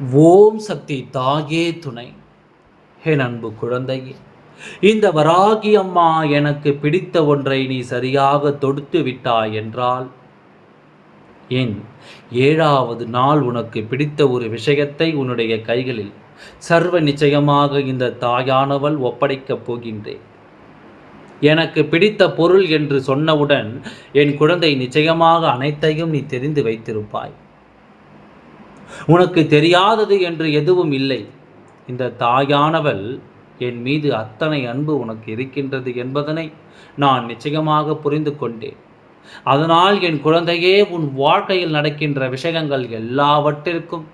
ஓம் சக்தி தாயே துணை. என் அன்பு குழந்தையே இந்த வராகி அம்மா எனக்கு பிடித்த ஒன்றை நீ சரியாக தொடுத்து விட்டாய் என்றால் என் ஏழாவது நாள் உனக்கு பிடித்த ஒரு விஷயத்தை உன்னுடைய கைகளில் சர்வ நிச்சயமாக இந்த தாயானவள் ஒப்படைக்கப் போகின்றேன். எனக்கு பிடித்த பொருள் என்று சொன்னவுடன் என் குழந்தை நிச்சயமாக அனைத்தையும் நீ தெரிந்து வைத்திருப்பாய். உனக்கு தெரியாதது என்று எதுவும் இல்லை. இந்த தாயானவள் என் மீது அத்தனை அன்பு உனக்கு இருக்கின்றது என்பதனை நான் நிச்சயமாக புரிந்து கொண்டேன். அதனால் என் குழந்தையே உன் வாழ்க்கையில் நடக்கின்ற விஷயங்கள் எல்லாவற்றிற்கும்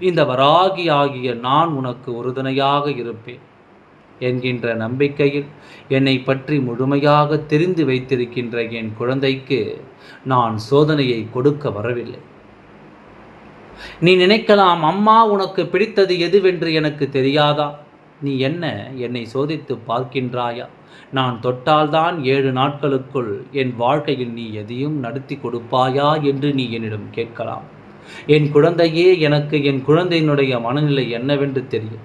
இந்த வராகி ஆகிய நான் உனக்கு உறுதுணையாக இருப்பேன் என்கின்ற நம்பிக்கையில் என்னை பற்றி முழுமையாக தெரிந்து வைத்திருக்கின்ற என் குழந்தைக்கு நான் சோதனையை கொடுக்க வரவில்லை. நீ நினைக்கலாம் அம்மா உனக்கு பிடித்தது எதுவென்று எனக்கு தெரியாதா? நீ என்ன என்னை சோதித்து பார்க்கின்றாயா? நான் தொட்டால்தான் ஏழு நாட்களுக்குள் என் வாழ்க்கையில் நீ எதையும் நடத்தி கொடுப்பாயா என்று நீ என்னிடம் கேட்கலாம். என் குழந்தையே எனக்கு என் குழந்தையினுடைய மனநிலை என்னவென்று தெரியும்.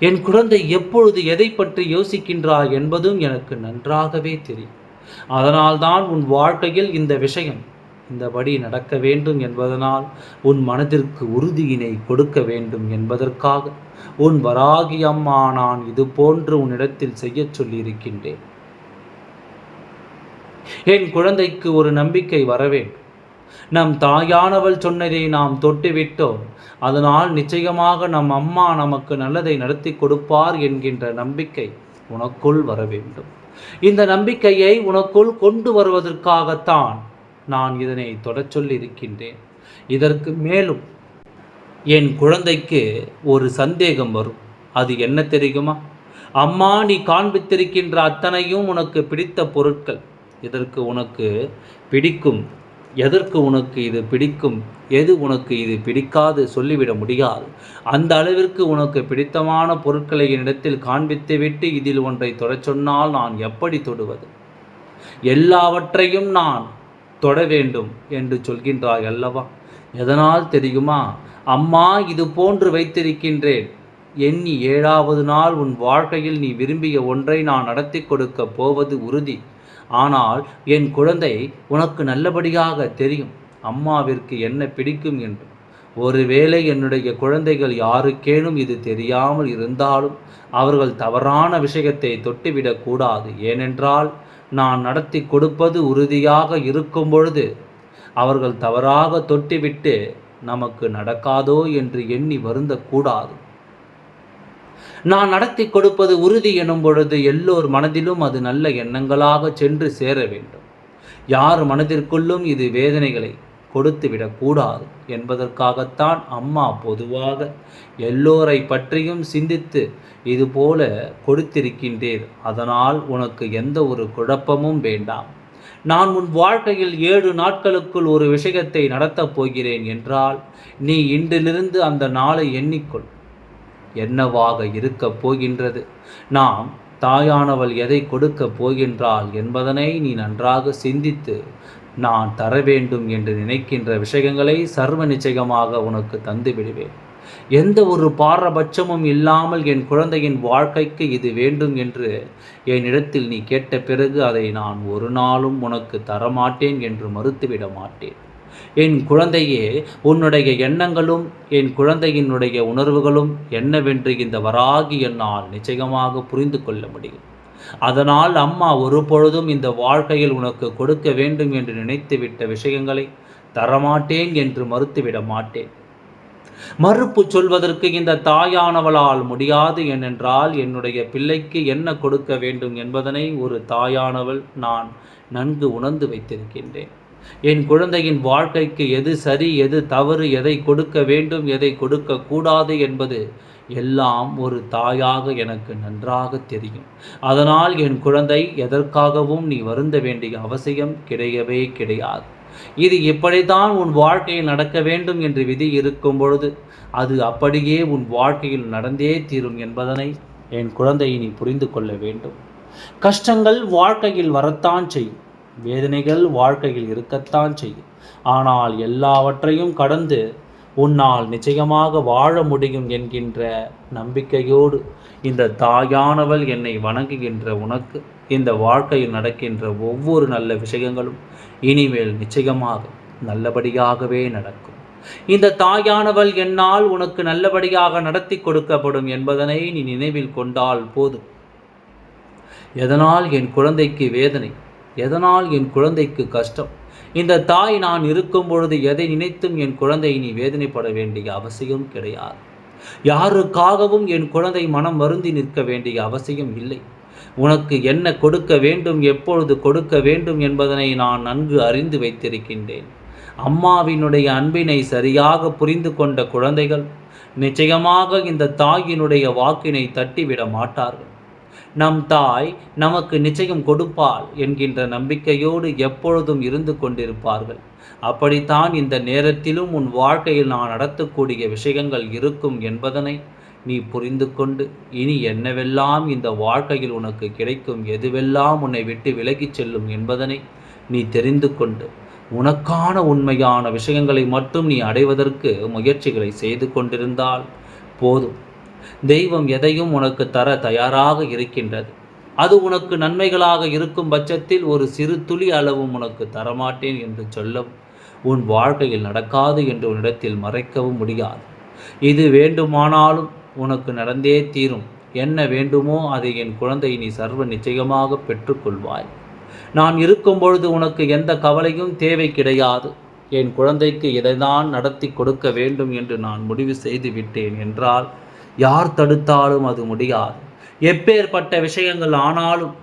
என் குழந்தை எப்பொழுது எதை பற்றி யோசிக்கின்றாய் என்பதும் எனக்கு நன்றாகவே தெரியும். அதனால்தான் உன் வாழ்க்கையில் இந்த விஷயம் இந்தபடி நடக்க வேண்டும் என்பதனால் உன் மனதிற்கு உறுதியினை கொடுக்க வேண்டும் என்பதற்காக உன் வராகி அம்மா நான் இது போன்று உன்னிடத்தில் செய்யச் சொல்லியிருக்கின்றேன். என் குழந்தைக்கு ஒரு நம்பிக்கை வர வேண்டும். நம் தாயானவள் சொன்னதை நாம் தொட்டுவிட்டோம். அதனால் நிச்சயமாக நம் அம்மா நமக்கு நல்லதை நடத்தி கொடுப்பார் என்கின்ற நம்பிக்கை உனக்குள் வர வேண்டும். இந்த நம்பிக்கையை உனக்குள் கொண்டு வருவதற்காகத்தான் நான் இதனை தொடச் சொல்லியிருக்கின்றேன். இதற்கு மேலும் என் குழந்தைக்கு ஒரு சந்தேகம் வரும். அது என்ன தெரியுமா? அம்மா நீ காண்பித்திருக்கின்ற அத்தனையும் உனக்கு பிடித்த பொருட்கள். இதற்கு உனக்கு பிடிக்கும்? எதற்கு உனக்கு இது பிடிக்கும்? எது உனக்கு இது பிடிக்காது? சொல்லிவிட முடியாது. அந்த அளவிற்கு உனக்கு பிடித்தமான பொருட்களை என்னிடத்தில் காண்பித்துவிட்டு இதில் ஒன்றை தொடச் சொன்னால் நான் எப்படி தொடுவது? எல்லாவற்றையும் நான் தொட வேண்டும் என்று சொல்கின்றாய் அல்லவா? எதனால் தெரியுமா? அம்மா இது போன்று வைத்திருக்கின்றேன். எண்ணி ஏழாவது நாள் உன் வாழ்க்கையில் நீ விரும்பிய ஒன்றை நான் நடத்தி கொடுக்க போவது உறுதி. ஆனால் என் குழந்தை உனக்கு நல்லபடியாக தெரியும். அம்மாவிற்கு என்ன பிடிக்கும் என்று. ஒருவேளை என்னுடைய குழந்தைகள் யாருக்கேனும் இது தெரியாமல் இருந்தாலும் அவர்கள் தவறான விஷயத்தை தொட்டுவிடக்கூடாது ஏனென்றால் நான் நடத்தி கொடுப்பது உறுதியாக இருக்கும் பொழுது அவர்கள் தவறாக தொட்டிவிட்டு நமக்கு நடக்காதோ என்று எண்ணி வருந்தக்கூடாது. நான் நடத்தி கொடுப்பது உறுதி எனும் பொழுது எல்லோர் மனதிலும் அது நல்ல எண்ணங்களாக சென்று சேர வேண்டும். யார் மனதிற்குள்ளும் இது வேதனைகளை கொடுத்து விடக்கூடாது என்பதற்காகத்தான் அம்மா பொதுவாக எல்லோரை பற்றியும் சிந்தித்து இதுபோல கொடுத்திருக்கின்றேன் அதனால் உனக்கு எந்த ஒரு குழப்பமும் வேண்டாம். நான் உன் வாழ்க்கையில் ஏழு நாட்களுக்குள் ஒரு விஷயத்தை நடத்தப் போகிறேன் என்றால் நீ இன்றிலிருந்து அந்த நாளை எண்ணிக்கொள். என்னவாக இருக்கப் போகின்றது? நாம் தாயானவள் எதை கொடுக்கப் போகின்றாள் என்பதனை நீ நன்றாக சிந்தித்து நான் தர வேண்டும் என்று நினைக்கின்ற விஷயங்களை சர்வ நிச்சயமாக உனக்கு தந்து விடுவேன். எந்த ஒரு பாரபட்சமும் இல்லாமல் என் குழந்தையின் வாழ்க்கைக்கு இது வேண்டும் என்று என்னிடத்தில் நீ கேட்ட பிறகு அதை நான் ஒரு நாளும் உனக்கு தரமாட்டேன் என்று மறுத்துவிட மாட்டேன். என் குழந்தையே உன்னுடைய எண்ணங்களும் என் குழந்தையினுடைய உணர்வுகளும் என்னவென்று இந்த வராகி என்னால் நிச்சயமாக புரிந்து கொள்ள முடியும். அதனால் அம்மா ஒரு பொழுதும் இந்த வாழ்க்கையில் உனக்கு கொடுக்க வேண்டும் என்று நினைத்துவிட்ட விஷயங்களை தரமாட்டேன் என்று மறுத்துவிட மாட்டேன். மறுப்பு சொல்வதற்கு இந்த தாயானவளால் முடியாது ஏனென்றால் என்னுடைய பிள்ளைக்கு என்ன கொடுக்க வேண்டும் என்பதனை ஒரு தாயானவள் நான் நன்கு உணர்ந்து வைத்திருக்கின்றேன். என் குழந்தையின் வாழ்க்கைக்கு எது சரி எது தவறு எதை கொடுக்க வேண்டும் எதை கொடுக்க கூடாது என்பது எல்லாம் ஒரு தாயாக எனக்கு நன்றாக தெரியும். அதனால் என் குழந்தை எதற்காகவும் நீ வருந்த வேண்டிய அவசியம் கிடையவே கிடையாது. இது இப்படித்தான் உன் வாழ்க்கையில் நடக்க வேண்டும் என்று விதி இருக்கும் பொழுது அது அப்படியே உன் வாழ்க்கையில் நடந்தே தீரும் என்பதனை என் குழந்தையை நீ புரிந்து கொள்ள வேண்டும். கஷ்டங்கள் வாழ்க்கையில் வரத்தான் செய்யும். வேதனைகள் வாழ்க்கையில் இருக்கத்தான் செய்யும். ஆனால் எல்லாவற்றையும் கடந்து உன்னால் நிச்சயமாக வாழ முடியும் என்கின்ற நம்பிக்கையோடு இந்த தாயானவள் என்னை வணங்குகின்ற உனக்கு இந்த வாழ்க்கையில் நடக்கின்ற ஒவ்வொரு நல்ல விஷயங்களும் இனிமேல் நிச்சயமாக நல்லபடியாகவே நடக்கும். இந்த தாயானவள் என்னால் உனக்கு நல்லபடியாக நடத்தி கொடுக்கப்படும் என்பதனை நீ நினைவில் கொண்டால் போதும். எதனால் என் குழந்தைக்கு வேதனை? எதனால் என் குழந்தைக்கு கஷ்டம்? இந்த தாய் நான் இருக்கும் பொழுது எதை நினைத்தும் என் குழந்தை நீ வேதனைப்பட வேண்டிய அவசியம் கிடையாது. யாருக்காகவும் என் குழந்தை மனம் வருந்தி நிற்க வேண்டிய அவசியம் இல்லை. உனக்கு என்ன கொடுக்க வேண்டும் எப்பொழுது கொடுக்க வேண்டும் என்பதனை நான் நன்கு அறிந்து வைத்திருக்கின்றேன். அம்மாவினுடைய அன்பினை சரியாக புரிந்து கொண்ட குழந்தைகள் நிச்சயமாக இந்த தாயினுடைய வாக்கினை தட்டிவிட மாட்டார்கள். நம் தாய் நமக்கு நிச்சயம் கொடுப்பாள் என்கின்ற நம்பிக்கையோடு எப்பொழுதும் இருந்து கொண்டிருப்பார்கள். அப்படித்தான் இந்த நேரத்திலும் உன் வாழ்க்கையில் நான் நடத்தக்கூடிய விஷயங்கள் இருக்கும் என்பதனை நீ புரிந்து கொண்டு இனி என்னவெல்லாம் இந்த வாழ்க்கையில் உனக்கு கிடைக்கும் எதுவெல்லாம் உன்னை விட்டு விலகிச் செல்லும் என்பதனை நீ தெரிந்து கொண்டு உனக்கான உண்மையான விஷயங்களை மட்டும் நீ அடைவதற்கு முயற்சிகளை செய்து கொண்டிருந்தால் போதும். தெய்வம் எதையும் உனக்கு தர தயாராக இருக்கின்றது. அது உனக்கு நன்மைகளாக இருக்கும் பட்சத்தில் ஒரு சிறு துளி அளவும் உனக்கு தரமாட்டேன் என்று சொல்லவும் உன் வாழ்க்கையில் நடக்காது என்று உன்னிடத்தில் மறைக்கவும் முடியாது. இது வேண்டுமானாலும் உனக்கு நடந்தே தீரும். என்ன வேண்டுமோ அதை என் குழந்தை நீ சர்வ நிச்சயமாக பெற்றுக்கொள்வாய். நான் இருக்கும் பொழுது உனக்கு எந்த கவலையும் தேவை கிடையாது. என் குழந்தைக்கு இதைதான் நடத்தி கொடுக்க வேண்டும் என்று நான் முடிவு செய்து விட்டேன் என்றால் யார் தடுத்தாலும் அது முடியாது. எப்பேற்பட்ட விஷயங்கள் ஆனாலும்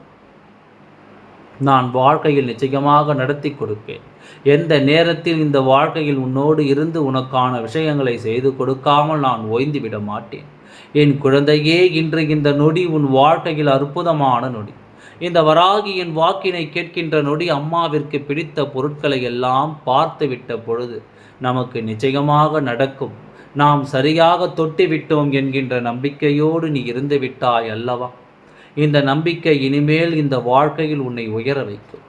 நான் வாழ்க்கையில் நிச்சயமாக நடத்தி கொடுப்பேன். எந்த நேரத்தில் இந்த வாழ்க்கையில் உன்னோடு இருந்து உனக்கான விஷயங்களை செய்து கொடுக்காமல் நான் ஓய்ந்துவிட மாட்டேன். என் குழந்தையே இன்று இந்த நொடி உன் வாழ்க்கையில் அற்புதமான நொடி. இந்த வராகியின் வாக்கினை கேட்கின்ற நொடி அம்மாவிற்கு பிடித்த பொருட்களை எல்லாம் பார்த்து விட்ட பொழுது நமக்கு நிச்சயமாக நடக்கும். நாம் சரியாக தொட்டு விட்டோம் என்கின்ற நம்பிக்கையோடு நீ இருந்து விட்டாய் அல்லவா? இந்த நம்பிக்கை இனிமேல் இந்த வாழ்க்கையில் உன்னை உயர வைக்கும்.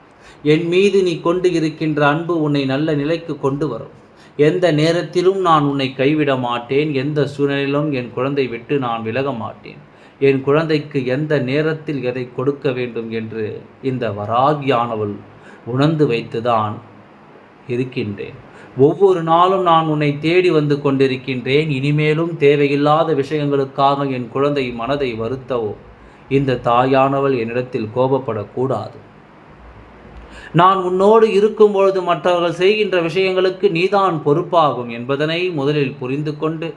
என் மீது நீ கொண்டு இருக்கின்ற அன்பு உன்னை நல்ல நிலைக்கு கொண்டு வரும். எந்த நேரத்திலும் நான் உன்னை கைவிட மாட்டேன். எந்த சூழ்நிலையிலும் என் குழந்தை விட்டு நான் விலக மாட்டேன். என் குழந்தைக்கு எந்த நேரத்தில் எதை கொடுக்க வேண்டும் என்று இந்த வராகியானவள் உணர்ந்து வைத்துதான் இருக்கின்றேன். ஒவ்வொரு நாளும் நான் உன்னை தேடி வந்து கொண்டிருக்கின்றேன். இனிமேலும் தேவையில்லாத விஷயங்களுக்காக என் குழந்தை மனதை வருத்தவோ இந்த தாயானவள் என்னிடத்தில் கோபப்படக்கூடாது. நான் உன்னோடு இருக்கும் பொழுது மற்றவர்கள் செய்கின்ற விஷயங்களுக்கு நீதான் பொறுப்பாகும் என்பதனை முதலில் புரிந்து கொண்டு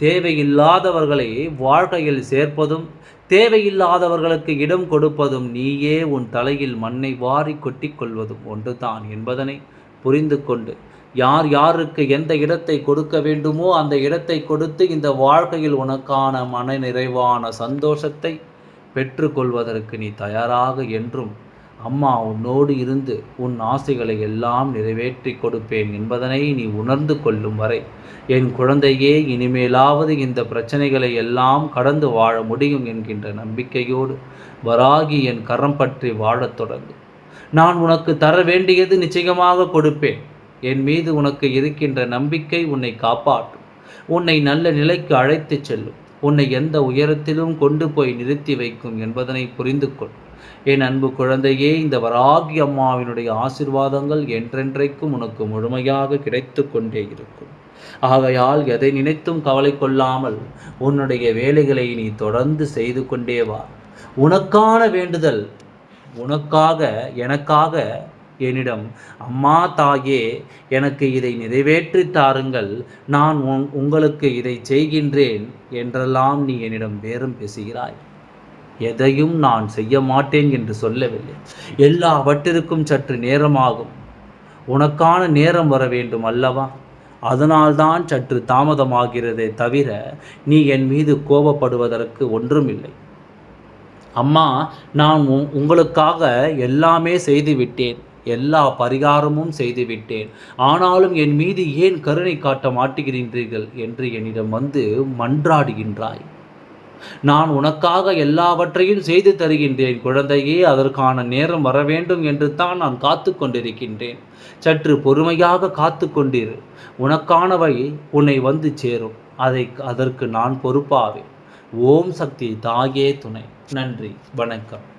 தேவையில்லாதவர்களை வாழ்க்கையில் சேர்ப்பதும் தேவையில்லாதவர்களுக்கு இடம் கொடுப்பதும் நீயே உன் தலையில் மண்ணை வாரி கொட்டிக்கொள்வதும் ஒன்றுதான் என்பதனை புரிந்து கொண்டு யார் யாருக்கு எந்த இடத்தை கொடுக்க வேண்டுமோ அந்த இடத்தை கொடுத்து இந்த வாழ்க்கையில் உனக்கான மன நிறைவான சந்தோஷத்தை பெற்றுக்கொள்வதற்கு நீ தயாராக என்றும் அம்மா உன்னோடு இருந்து உன் ஆசைகளை எல்லாம் நிறைவேற்றி கொடுப்பேன் என்பதனை நீ உணர்ந்து கொள்ளும் வரை என் குழந்தையே இனிமேலாவது இந்த பிரச்சனைகளை எல்லாம் கடந்து வாழ முடியும் என்கின்ற நம்பிக்கையோடு வராகி என் கரம் பற்றி வாழத் தொடங்கு. நான் உனக்கு தர வேண்டியது நிச்சயமாக கொடுப்பேன். என் மீது உனக்கு இருக்கின்ற நம்பிக்கை உன்னை காப்பாற்றும். உன்னை நல்ல நிலைக்கு அழைத்துச் செல்லும். உன்னை எந்த உயரத்திலும் கொண்டு போய் நிறுத்தி வைக்கும் என்பதனை புரிந்து கொள் என் அன்பு குழந்தையே இந்த வராகி அம்மாவினுடைய ஆசிர்வாதங்கள் என்றென்றைக்கும் உனக்கு முழுமையாக கிடைத்து கொண்டே இருக்கும். ஆகையால் எதை நினைத்தும் கவலை கொள்ளாமல் உன்னுடைய வேலைகளை நீ தொடர்ந்து செய்து கொண்டே வா. உனக்கான வேண்டுதல் உனக்காக எனக்காக என்னிடம் அம்மா தாயே எனக்கு இதை நிறைவேற்றி தாருங்கள். நான் உங்களுக்கு இதை செய்கின்றேன் என்றெல்லாம் நீ என்னிடம் பேரம் பேசுகிறாய். எதையும் நான் செய்ய மாட்டேன் என்று சொல்லவில்லை. எல்லாவற்றிற்கும் சற்று நேரமாகும். உனக்கான நேரம் வர வேண்டும் அல்லவா? அதனால்தான் சற்று தாமதமாகிறதே தவிர நீ என் மீது கோபப்படுவதற்கு ஒன்றுமில்லை. அம்மா நான் உங்களுக்காக எல்லாமே செய்து விட்டேன் எல்லா பரிகாரமும் செய்துவிட்டேன். ஆனாலும் என் மீது ஏன் கருணை காட்ட மாட்டுகிறீர்கள்? என்று என்னிடம் வந்து மன்றாடுகின்றாய். நான் உனக்காக எல்லாவற்றையும் செய்து தருகின்றேன். குழந்தையே அதற்கான நேரம் வர வேண்டும் என்று தான் நான் காத்து கொண்டிருக்கின்றேன். சற்று பொறுமையாக காத்து கொண்டிரு. உனக்கானவை உன்னை வந்து சேரும். அதை அதற்கு நான் பொறுப்பாவேன். ஓம் சக்தி தாயே துணை. நன்றி. வணக்கம்.